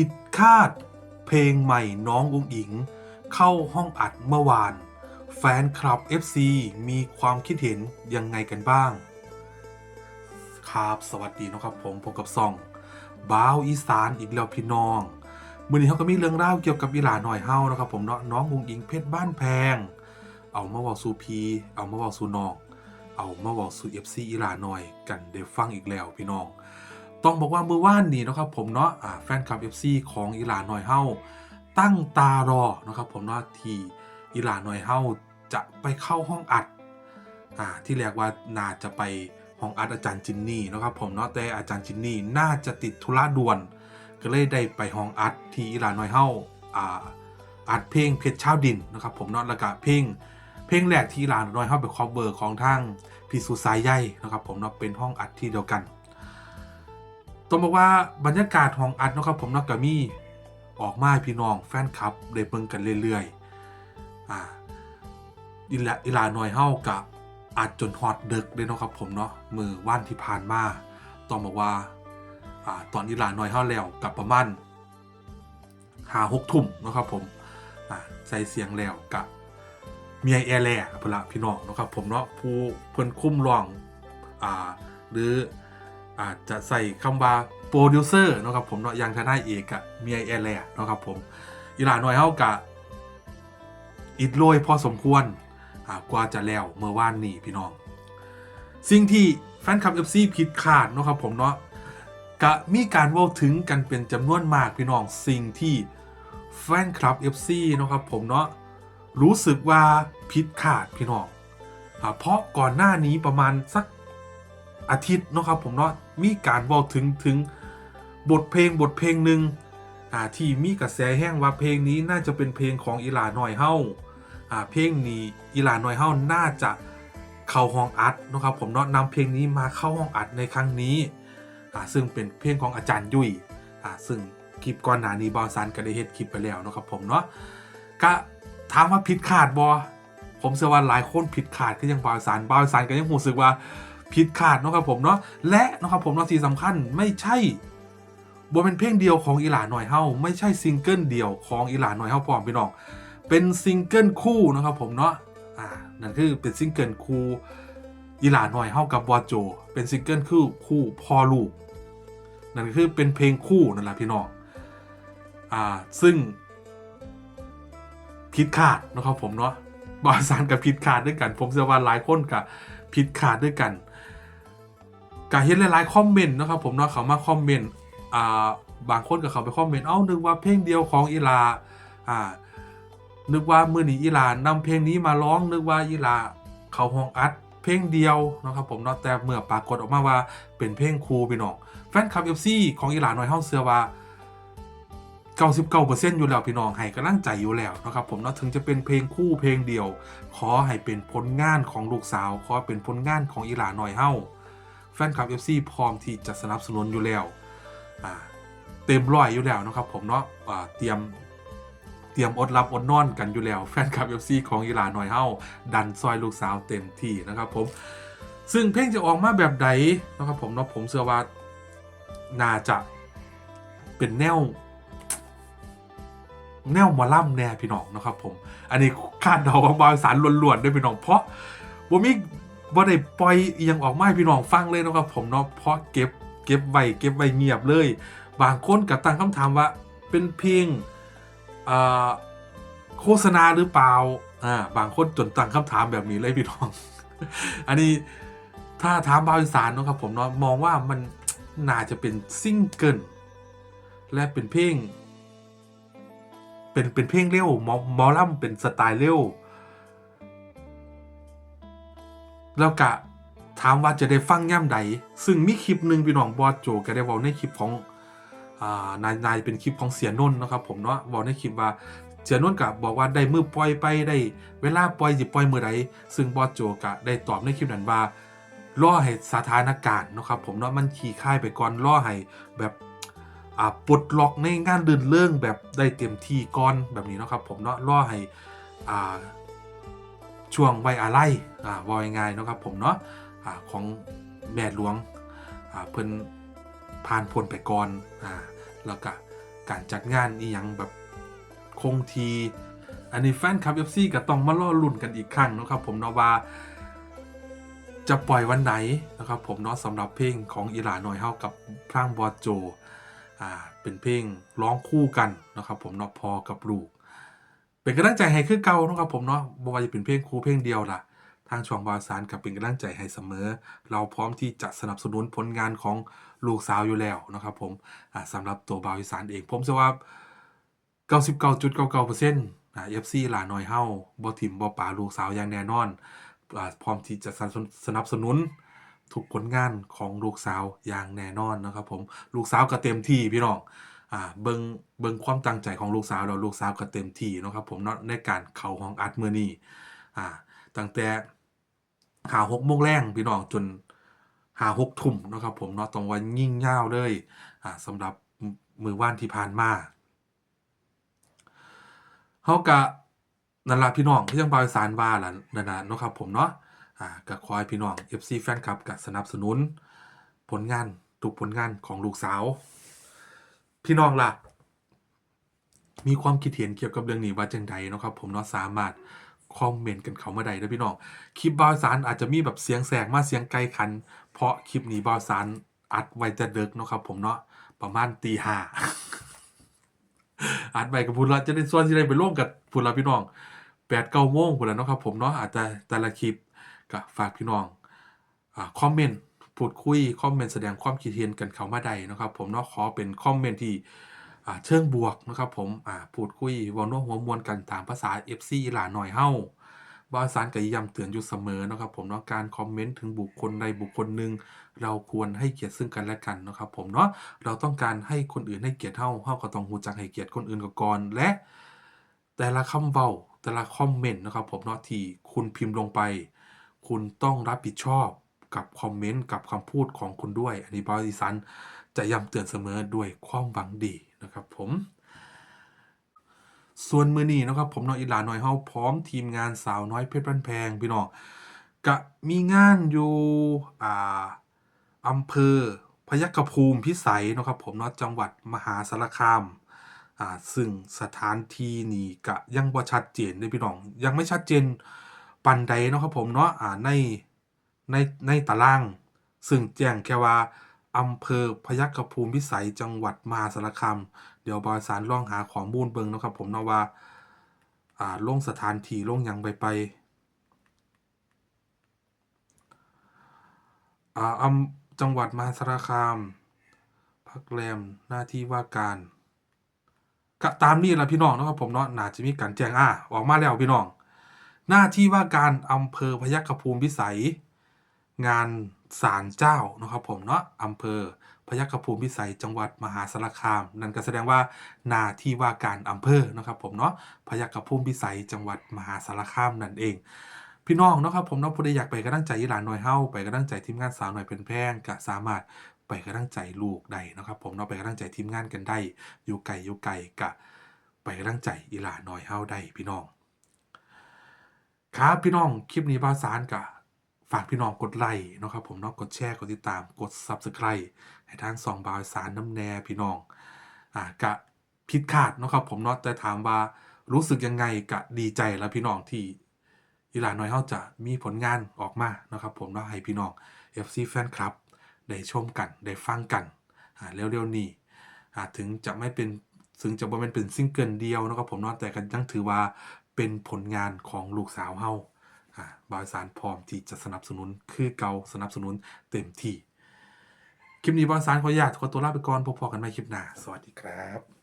ผิดคาด เพลงใหม่น้องอุงอิง เข้าห้องอัดเมื่อวาน แฟนคลับ FC มีความคิดเห็นยังไงกันบ้าง ครับสวัสดีนะครับผมผมกับซองบ้าวอีสานอีกแล้วพี่น้องมื่อนี้เขาก็มีเรื่องเล่าเกี่ยวกับอีหลาหน่อยเฮานะครับผมเนาะน้องอุงอิงเพชรบ้านแพง เอามาบอกสู่พีเอามาบอกสู่นอง เอามาบอกสู่ FC อีหลาหน่อยกันได้ฟังอีกแล้วพี่น้อง ต้องบอกว่าเมื่อวานนี้นะครับผมเนาะแฟนคลับ FC ของอีหลาหน่อยเฮาตั้งตารอนะครับผมเนาะที่อีหลาหน่อยเฮาจะไปเข้าห้องอัดอ่าที่เรียกว่าน่าจะไปห้องอัดอาจารย์จินนี่นะครับผมเนาะแต่อาจารย์จินนี่น่าจะติดธุระด่วน ก็เลยได้ไปห้องอัดที่อีหลาหน่อยเฮาอ่าอัดเพลงเพชรชาวดินนะครับผมเนาะแล้วก็เพลงเพลงแรกที่อีหลาหน่อยเฮาไปคอเวอร์ของทางพี่สุสายใยนะครับผมเนาะเป็นห้องอัดที่เดียวกัน ต้องบอกว่าบรรยากาศของอัดนะครับผมเนาะก็มีออกมาให้พี่น้องแฟนคลับได้เบิ่งกันเรื่อยๆอ่าอีหลาอีหลาหน่อยเฮากับอัดจนฮอตดึกเลยเนาะครับผมเนาะมือว่านที่ผ่านมาต้องบอกว่าอ่าตอนอีหลาหน่อยเฮาแล้วกับประมาณหาหกทุ่มนะครับผมอ่าใส่เสียงแล้วกับเมียแอร์แล่พละพี่น้องนะครับผมเนาะผู้เพิ่นคุ้มรองอ่าหรือ อาจจะใส่คำว่าโปรดิวเซอร์นะครับผมเนาะอยังทนายเอกอะเมียแอร์แลนะครับผมอีหลาหน่อยเฮากะอิดโรยพอสมควรกว่าจะแล้วเมื่อวานนี้พี่น้อง สิ่งที่แฟนคลับ FC ผิดขาดนะครับผมเนาะกะมีการเว่าถึงกันเป็นจำนวนมากพี่น้องสิ่งที่แฟนคลับ FC เนะครับผมเนาะรู้สึกว่าผิดขาดพี่น้องอเพราะก่อนหน้านี้ประมาณสัก อาทิตย์เนาะครับผมเนาะมีการบอกถึงถึงบทเพลงบทเพลงหนึ่งอ่าที่มีกระแสแห้งว่าเพลงนี้น่าจะเป็นเพลงของอีหลาหน่อยเฮาอ่าเพลงนี้อีหลาหน่อยเฮาน่าจะเข้าห้องอัดเนาะครับผมเนาะนำเพลงนี้มาเข้าห้องอัดในครั้งนี้อ่าซึ่งเป็นเพลงของอาจารย์ยุ้ยอ่าซึ่งคลิปก่อนหน้านี้บอสันก็ได้เฮ็ดคลิปไปแล้วเนาะครับผมเนาะก็ถามว่าผิดขาดบอผมเชื่อว่าหลายคนผิดขาดก็ยังบอสันบอสันก็ยังรู้สึกว่า ผิดขาดนะครับผมเนาะและนะครับผมเนาะที่สำคัญไม่ใช่บนเป็นเพลงเดียวของอีหลาหน่อยเฮาไม่ใช่ซิงเกิลเดียวของอีหลาหน่อยเฮาพร้อมพี่น้องเป็นซิงเกิลคู่นะครับผมเนาะอ่านั่นคือเป็นซิงเกิลคู่อีหลาหน่อยเฮากับบอโจ เป็นซิงเกิลคู่คู่พ่อลูกนั่นคือเป็นเพลงคู่นั่นแหละพี่น้องอ่าซึ่งผิดขาดนะครับผมเนาะบอสานกับผิดขาดด้วยกัน ผมเชื่อว่าหลายคนกับผิดขาดด้วยกัน ก็เห็นหลายๆคอมเมนต์นะครับผมเนาะเขามาคอมเมนต์อ่าบางคนก็เขาไปคอมเมนต์เอ้านึกว่าเพลงเดียวของอีลาอ่านึกว่ามือหนีอีลานำเพลงนี้มาร้องนึกว่าอีลาเขาห้องอัดเพลงเดียวนะครับผมเนาะแต่เมื่อปรากฏออกมาว่าเป็นเพลงครูพี่น้องแฟนคลับ FC ของอีลาหน้อยเฮาเสือว่า99%อยู่แล้วพี่น้องให้กำลังใจอยู่แล้วนะครับผมเนาะถึงจะเป็นเพลงคู่เพลงเดียว ขอให้เป็นผลงานของลูกสาว ขอเป็นผลงานของอีหลาหน้อยเฮา แฟนคลับ FC พร้อมที่จะสนับสนุนอยู่แล้วเต็มร้อยอยู่แล้วนะครับผมเนาะเตรียมเตรียมอดรับอดนอนกันอยู่แล้วแฟนคลับ FC ของอีหลาหน่อยเฮาดันซอยลูกสาวเต็มที่นะครับผมซึ่งเพลงจะออกมาแบบใดนะครับผมเนาะผมเชื่อว่าน่าจะเป็นแนว แนวมอล่ำแน่พี่น้องนะครับผม อันนี้คาดเดาของบางสารล้วนๆด้วยพี่น้องเพราะบ่มี บ่ได้ปล่อยอยังออกมาให้พี่น้องฟังเลยนะครับผมเนาะเพราะเก็บเก็บไว้เก็บไว้เงียบเลย บางคนก็ตั้งคำถามว่าเป็นเพลงโฆษณาหรือเปล่าอ่าบางคนจนตั้งคำถามแบบนี้เลยพี่น้อง อันนี้ถ้าถามบาวอีสานนะครับผมเนาะมองว่ามันน่าจะเป็นซิงเกิลและเป็นเพลงเป็นเป็นเพลงเร็วมอมอลำเป็นสไตล์เร็ว แล้วกะถามว่าจะได้ฟังย่ำใด ซึ่งมีคลิปหนึ่งพี่น้องบอสโจก็ได้บอกในคลิปของนายนายเป็นคลิปของเสียนนท์นะครับผมเนาะบอกในคลิปว่าเสียนนท์กับบอกว่าได้มือปล่อยไปได้ เวลาปล่อยสิปล่อยมือใดซึ่งบอสโจก็ได้ตอบในคลิปนั้นว่าล่อให้สถานการณ์นะครับผมเนาะมันขี่ค่ายไปก่อนล่อให้แบบปลดล็อกในงานเดินเรื่องแบบได้เต็มที่ก่อนแบบนี้นะครับผมเนาะล่อให้ ช่วงไว้อาลัยอ่าวอยง่ายนะครับผมเนาะอ่าของแม่หลวงอ่าเพิ่นผ่านพ้นไปก่อนอ่าแล้วก็การจัดงานอีหยังแบบคงทีอันนี้แฟนคลับ FC ก็ต้องมาล่อลุ่นกันอีกครั้งนะครับผมเนาะว่าจะปล่อยวันไหนนะครับผมเนาะสำหรับเพลงของอีหลาหน่อยเฮากับพร่างบอโจอ่าเป็นเพลงร้องคู่กันนะครับผมเนาะพอกับลูก เป็นกำลังใจให้คือเก่านะครับผมเนาะบ่ว่าจะเป็นเพลงครูเพลงเดียวล่ะ ทางช่องบาวสารกับเป็นกำลังใจให้เสมอ เราพร้อมที่จะสนับสนุนผลงานของลูกสาวอยู่แล้วนะครับผมอ่าสำหรับตัวบาวอีสานเองผมจะว่า 99.99%อ่า FC หลาน้อยเฮาบ่ถิ่มบ่ป่าลูกสาวอย่างแน่นอนอ่าพร้อมที่จะสนับสนุนสนับสนุนทุกผลงานของลูกสาวอย่างแน่นอนนะครับผมลูกสาวก็เต็มที่พี่น้อง อ่าเบิงเบิงความตั้งใจของลูกสาวแล้วลูกสาวก็เต็มที่เนาะครับผมเนาะในการเข้าห้องอัดมื้อนี้อ่าตั้งแต่หา6โมงแรงพี่น้องจนหา6ทุ่มนะครับผมเนาะต้องว่ายิ่งยาวเลยอ่าสำหรับมือว่านที่ผ่านมาเฮากะนั่นล่ะพี่น้องที่ยังบาวสารว่าล่ะนั่นนะนะครับผมเนาะอ่าก็ขอให้พี่น้อง FC แฟนคลับก็สนับสนุนผลงานทุกผลงานของลูกสาว พี่น้องล่ะ มีความคิดเห็นเกี่ยวกับเรื่องนี้ว่าจังใดนะครับ ผมเนาะสามารถคอมเมนต์กันเขามาได้เด้พี่น้อง คลิปบาวอีสารอาจจะมีแบบเสียงแสกมาเสียงไกลขัน เพราะคลิปนี้บาวอีสารอัดไว้แต่ดึกนะครับ ผมเนาะประมาณตีห้าอัดไปกับพูดละจะได้ส่วนที่ได้ไปร่วมกับพูดละพี่น้องแปดเก้าโมงพูดละเนาะครับ ผมเนาะอาจจะแต่ละคลิปก็ฝากพี่น้องอคอมเมนต์ พูดคุยคอมเมนต์แสดงความคิดเห็นกันเขามาได้นะครับ ผมเนาะขอเป็นคอมเมนต์ที่เชิงบวกนะครับผมพูดคุยวอลโน้หัวมวลกันตามภาษา FC หลาหน่อยเฮ้าบาสารก็ย้ำเตือนอยู่เสมอนะครับ ผมเนาะการคอมเมนต์ถึงบุคคลใดบุคคลหนึ่งเราควรให้เกียรติซึ่งกันและกันนะครับผมเนาะเราต้องการให้คนอื่นให้เกียรติเฮาเฮาก็ต้องรู้จักให้เกียรติคนอื่นก่อนและ แต่ละคำเว้าแต่ละคอมเมนต์นะครับผมเนาะที่คุณพิมพ์ลงไป คุณต้องรับผิดชอบ กับคอมเมนต์กับคำพูดของคุณด้วย อันนี้บริษัทจะย้ำเตือนเสมอด้วยความหวังดีนะครับผมส่วนมือนี้นะครับผมน้องอีหลาน้อยเฮาพร้อมทีมงานสาวน้อยเพชรบ้านแพงพี่น้องก็มีงานอยู่อ่าอำเภอพยัคฆภูมิพิสัยนะครับผมเนาะจังหวัดมหาสารคามอ่าซึ่งสถานที่นี้ก็ยังบ่ชัดเจนเลยพี่น้องยังไม่ชัดเจนปันใดนะครับผมเนาะอ่าใน ในในตาราง ซึ่งแจ้งแค่ว่าอำเภอพยัคฆภูมิพิสัยจังหวัดมหาสารคามเดี๋ยวบอยสารล่องหาข้อมูลเบิงนะครับ ผมเนาะว่าอ่าลงสถานที่ลงยังไปไปอ่าอำจังหวัดมหาสารคามพักแรมหน้าที่ว่าการก็ตามนี้แหละพี่น้องนะครับผมเนาะน่าจะมีการแจ้งอ่าออกมาแล้วพี่น้อง หน้าที่ว่าการอำเภอพยัคฆภูมิพิสัย งานศาลเจ้านะครับผมเนาะอำเภอพยัคฆภูมิพิสัยจังหวัดมหาสารคาม นั่นก็แสดงว่าหน้าที่ว่าการอำเภอนะครับผมเนาะพยัคฆภูมิพิสัยจังหวัดมหาสารคามนั่นเอง พี่น้องเนาะครับผมเนาะผู้ใดอยากไปกำลังใจอีหลานหน่อยเฮาไปกำลังใจทีมงานสาวหน่อยเป็นแพงก็สามารถไปกำลังใจลูกได้นะครับผมเนาะไปกำลังใจทีมงานกันได้อยู่ไกลอยู่ไกลกะไปกำลังใจอีหลานหน่อยเฮาได้พี่น้องครับพี่น้องคลิปนี้บ้าสารกะ ฝากพี่น้องกดไลค์นะครับผมเนาะกดแชร์กดติดตามกด Subscribe ให้ทางสองบาวสารน้ำแน่พี่น้องอ่ากะผิดคาดนะครับผมเนาะแต่ถามว่ารู้สึกยังไงกะดีใจแล้วพี่น้องที่อีหลานน้อยเฮาจะมีผลงานออกมานะครับผมเนาะให้พี่น้อง FC แฟนคลับได้ชมกันได้ฟังกันอ่าเร็วๆนี้อ่าถึงจะไม่เป็นถึงจะบ่แม่นเป็นซิงเกิลเดียวนะครับผมเนาะแต่ก็ยังถือว่าเป็นผลงานของลูกสาวเฮา บาวสารพร้อมที่จะสนับสนุนคือเกาสนับสนุนเต็มที่ คลิปนี้บาวสารขออนุญาตขอตัวลาไปก่อนพบกันใหม่คลิปหน้า สวัสดีครับ